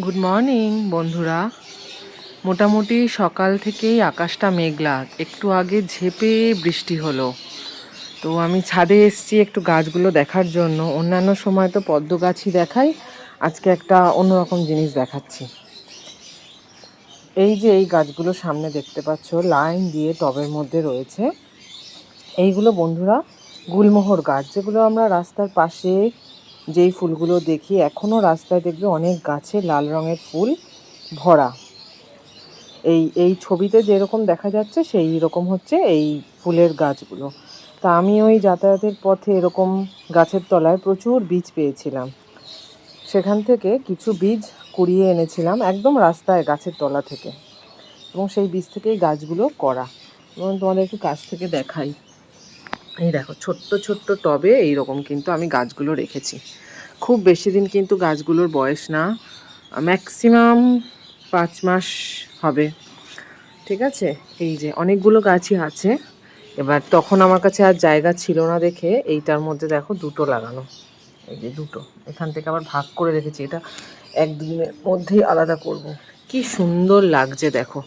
Good morning বন্ধুরা। মোটামুটি সকাল থেকেই আকাশটা মেঘলা। একটু আগে ঝেপে বৃষ্টি হলো। তো আমি ছাদে এসেছি একটু গাছগুলো দেখার জন্য। অন্যান্য সময় তো পদ্ম গাছই দেখাই। আজকে একটা অন্যরকম জিনিস দেখাচ্ছি। এই যে এই গাছগুলো সামনে দেখতে পাচ্ছ, লাইন দিয়ে টবের মধ্যে রয়েছে। এইগুলো বন্ধুরা গুলমোহর গাছ, যেগুলো আমরা রাস্তার পাশে যেই ফুলগুলো দেখি এখনও রাস্তায় দেখবে অনেক গাছে লাল রঙের ফুল ভরা। এই এই ছবিতে যেরকম দেখা যাচ্ছে, সেই রকম হচ্ছে এই ফুলের গাছগুলো। তা আমি ওই যাতায়াতের পথে এরকম গাছের তলায় প্রচুর বীজ পেয়েছিলাম। সেখান থেকে কিছু বীজ কুড়িয়ে এনেছিলাম একদম রাস্তায় গাছের তলা থেকে। এবং সেই বীজ থেকেই গাছগুলো করা। এবং তোমাদের একটু কাছ থেকে দেখাই। এই দেখো, ছোট্ট ছোট্ট টবে এইরকম কিন্তু আমি গাছগুলো রেখেছি। খুব বেশি দিন কিন্তু গাছগুলোর বয়স না, ম্যাক্সিমাম পাঁচ মাস হবে। ঠিক আছে? এই যে অনেকগুলো গাছই আছে। এবার তখন আমার কাছে আর জায়গা ছিল না দেখে এইটার মধ্যে দেখো দুটো লাগানো। এই যে দুটো। এখান থেকে আবার ভাগ করে রেখেছি। এটা একদিনের মধ্যেই আলাদা করব। কি সুন্দর লাগছে দেখো।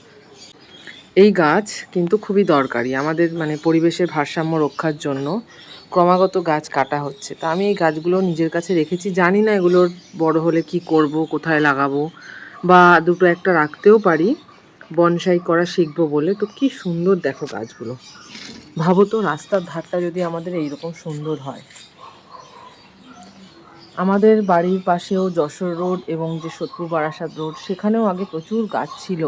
এই গাছ কিন্তু খুবই দরকারি আমাদের মানে পরিবেশের ভারসাম্য রক্ষার জন্য ক্রমাগত গাছ কাটা হচ্ছে। তা আমি এই গাছগুলো নিজের কাছে রেখেছি। জানি না এগুলোর বড় হলে কি করব, কোথায় লাগাবো বা দুটো একটা রাখতেও পারি, বনসাই করা শিখব বলে। তো কি সুন্দর দেখো গাছগুলো। ভাবো তো রাস্তার ধারটা যদি আমাদের এইরকম সুন্দর হয়। আমাদের বাড়ির পাশেও যশোর রোড এবং যে সোদপুর বারাসাত রোড, সেখানেও আগে প্রচুর গাছ ছিল।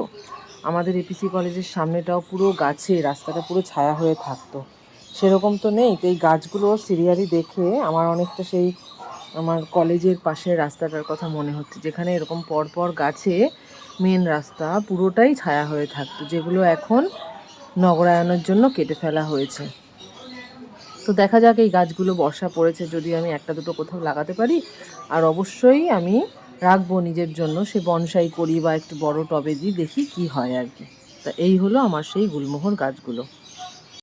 আমাদের এপিসি কলেজের সামনেটাও পুরো গাছে, রাস্তাটা পুরো ছায়া হয়ে থাকতো। সেরকম তো নেই, তো এই গাছগুলো সিরিয়ালি দেখে আমার অনেকটা সেই আমার কলেজের পাশের রাস্তাটার কথা মনে হচ্ছে, যেখানে এরকম পরপর গাছে মেন রাস্তা পুরোটাই ছায়া হয়ে থাকতো, যেগুলো এখন নগরায়নের জন্য কেটে ফেলা হয়েছে। তো দেখা যাক এই গাছগুলো বর্ষা পড়েছে, যদি আমি একটা দুটো কোথাও লাগাতে পারি, আর অবশ্যই আমি রাখব নিজের জন্য, সে বনসাই করি বা একটু বড় টবে দিই, দেখি কি হয় আর কি। তা এই হলো আমার সেই গুলমোহর গাছগুলো।